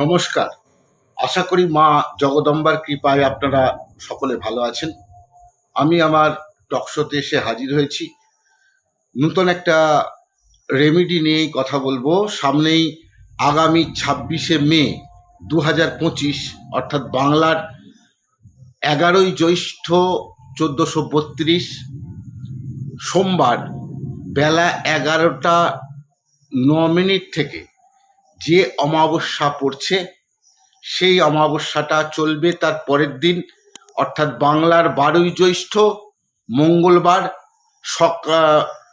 নমস্কার। আশা করি মা জগদম্বার কৃপায় আপনারা সকলে ভালো আছেন। আমি আমার টকশোতে এসে হাজির হয়েছি। নতুন একটা রেমিডি নিয়ে কথা বলব। সামনেই আগামী ছাব্বিশে মে দু হাজার পঁচিশ, অর্থাৎ বাংলার এগারোই জ্যৈষ্ঠ চোদ্দোশো বত্রিশ, সোমবার বেলা এগারোটা ন মিনিট থেকে যে অমাবস্যা পড়ছে, সেই অমাবস্যাটা চলবে তার পরের দিন। অর্থাৎ বাংলার বারোই জ্যৈষ্ঠ, মঙ্গলবার সকা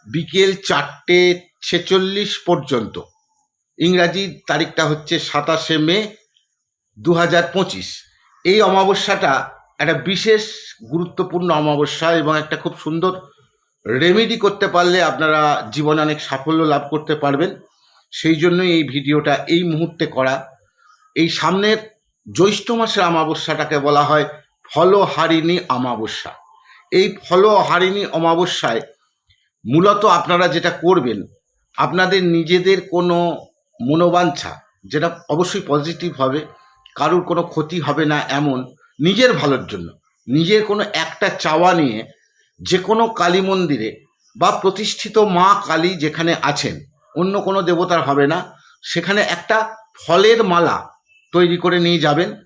বিকেল চারটে ছেচল্লিশ পর্যন্ত। ইংরাজি তারিখটা হচ্ছে সাতাশে মে দু হাজার পঁচিশ। এই অমাবস্যাটা একটা বিশেষ গুরুত্বপূর্ণ অমাবস্যা এবং একটা খুব সুন্দর রেমেডি করতে পারলে আপনারা জীবনে অনেক সাফল্য লাভ করতে পারবেন। সেই জন্যই এই ভিডিওটা এই মুহূর্তে করা। এই সামনের জ্যৈষ্ঠ মাসের অমাবস্যাটাকে বলা হয় ফলহারিণী অমাবস্যা। এই ফলহারিণী অমাবস্যায় মূলত আপনারা যেটা করবেন, আপনাদের নিজেদের কোনো মনোবাঞ্ছা, যেটা অবশ্যই পজিটিভ হবে, কারুর কোনো ক্ষতি হবে না এমন, নিজের ভালোর জন্য। নিজের কোনো একটা চাওয়া নিয়ে যে কোনো কালী মন্দিরে বা প্রতিষ্ঠিত মা কালী যেখানে আছেন অন্য কোনো দেবতার হবে না। সেখানে একটা ফলের মালা তৈরি করে নিয়ে যাবেন।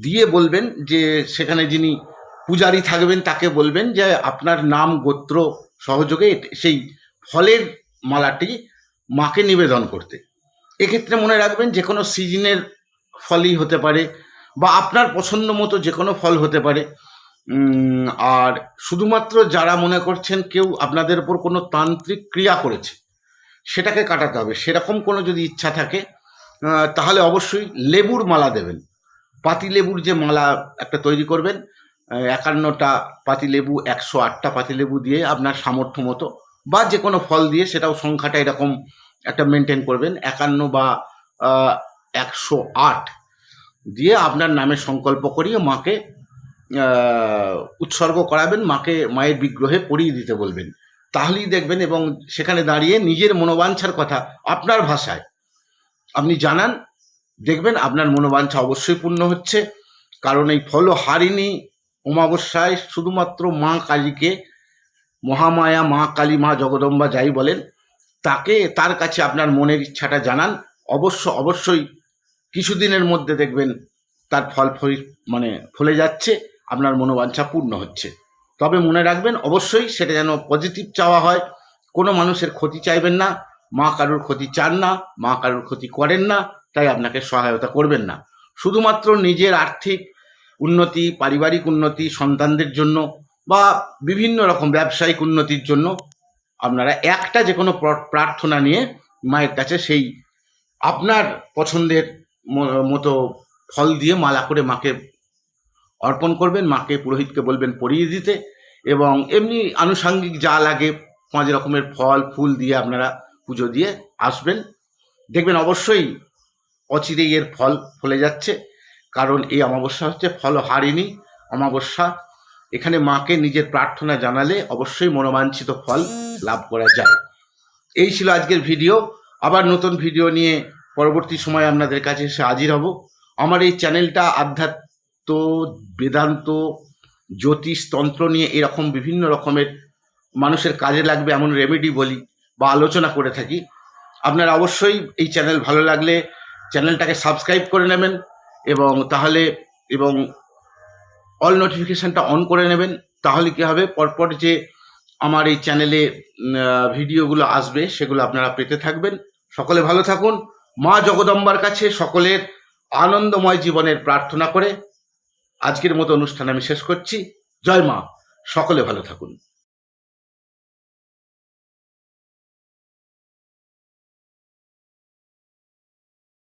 দিয়ে বলবেন যে, সেখানে যিনি পূজারী থাকবেন তাকে বলবেন যে, আপনার নাম গোত্র সহযোগে সেই ফলের মালাটি মাকে নিবেদন করতে। এক্ষেত্রে মনে রাখবেন যে কোনো সিজনের ফলই হতে পারে বা আপনার পছন্দ মতো যে কোনো ফল হতে পারে। আর শুধুমাত্র যারা মনে করছেন কেউ আপনাদের উপর কোনো তান্ত্রিক ক্রিয়া করেছে সেটাকে কাটাতে হবে। সেরকম কোনো যদি ইচ্ছা থাকে তাহলে অবশ্যই লেবুর মালা দেবেন। পাতি লেবুর যে মালা একটা তৈরি করবেন একান্নটা পাতি লেবু, একশো আটটা পাতি লেবু দিয়ে আপনার সামর্থ্য মতো, বা যে কোনো ফল দিয়ে সেটাও সংখ্যাটা এরকম একটা মেনটেন করবেন। একান্ন বা একশো আট দিয়ে আপনার নামে সংকল্প করিয়ে মাকে উৎসর্গ করাবেন। মাকে, মায়ের বিগ্রহে পড়িয়ে দিতে বলবেন। তাহলেই দেখবেন এবং সেখানে দাঁড়িয়ে নিজের মনোবাঞ্ছার কথা আপনার ভাষায়। আপনি জানান, দেখবেন আপনার মনোবাঞ্ছা অবশ্যই পূর্ণ হচ্ছে। কারণ এই ফলহারিণী অমাবস্যায় শুধুমাত্র মা কালীকে, মহামায়া মা কালী মা জগদম্বা যাই বলেন, তাকে, তার কাছে আপনার মনের ইচ্ছাটা জানান। অবশ্য, অবশ্যই কিছুদিনের মধ্যে দেখবেন তার ফল ফল মানে ফলে যাচ্ছে, আপনার মনোবাঞ্ছা পূর্ণ হচ্ছে। তবে মনে রাখবেন, অবশ্যই সেটা যেন পজিটিভ চাওয়া হয়। কোনো মানুষের ক্ষতি চাইবেন না, মা কারুর ক্ষতি চান না, মা কারুর ক্ষতি করেন না, তাই আপনাকে সহায়তা করবেন না। শুধুমাত্র নিজের আর্থিক উন্নতি, পারিবারিক উন্নতি, সন্তানদের জন্য বা বিভিন্ন রকম ব্যবসায়িক উন্নতির জন্য আপনারা একটা যে কোনো প্রার্থনা নিয়ে মায়ের কাছে সেই আপনার পছন্দের মতো ফল দিয়ে মালা করে মাকে অর্পণ করবেন, মাকে, পুরোহিতকে বলবেন, পরিয়ে দিতে এবং এমনি আনুষাঙ্গিক যা লাগে, পাঁচ রকমের ফল, ফুল দিয়ে আপনারা পুজো দিয়ে আসবেন। দেখবেন অবশ্যই অচিরেই এর ফল ফলে যাচ্ছে, কারণ এই অমাবস্যা হচ্ছে ফল হারিনি অমাবস্যা। এখানে মাকে নিজের প্রার্থনা জানালে অবশ্যই মনোবাঞ্ছিত ফল লাভ করা যায়। এই ছিল আজকের ভিডিও। আবার নতুন ভিডিও নিয়ে পরবর্তী সময় আপনাদের কাছে এসে হাজির হব। আমার এই চ্যানেলটা আধ্যাত্ম বেদান্ত, জ্যোতিষ, তন্ত্র নিয়ে এরকম বিভিন্ন রকমের মানুষের কাজে লাগবে এমন রেমেডি বলি বা আলোচনা করে থাকি। আপনারা অবশ্যই এই চ্যানেল ভালো লাগলে চ্যানেলটাকে সাবস্ক্রাইব করে নেবেন এবং তাহলে এবং অল নোটিফিকেশানটা অন করে নেবেন। তাহলে কি হবে? পরপর যে আমার এই চ্যানেলে ভিডিওগুলো আসবে, সেগুলো আপনারা পেতে থাকবেন। সকলে ভালো থাকুন। মা জগদম্বার কাছে সকলের আনন্দময় জীবনের প্রার্থনা করে আজকের মতো অনুষ্ঠান আমি শেষ করছি। জয় মা। সকলে ভালো থাকুন।